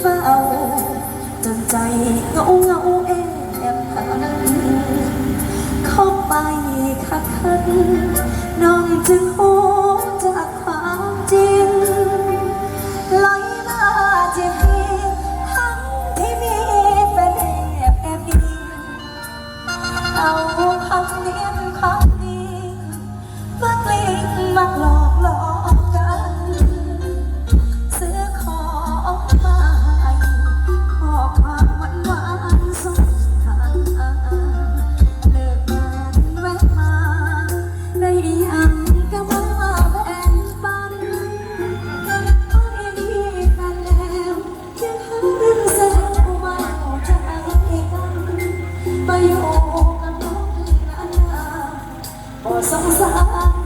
เฝ้าจนใจเงาเงาเอ สงสาร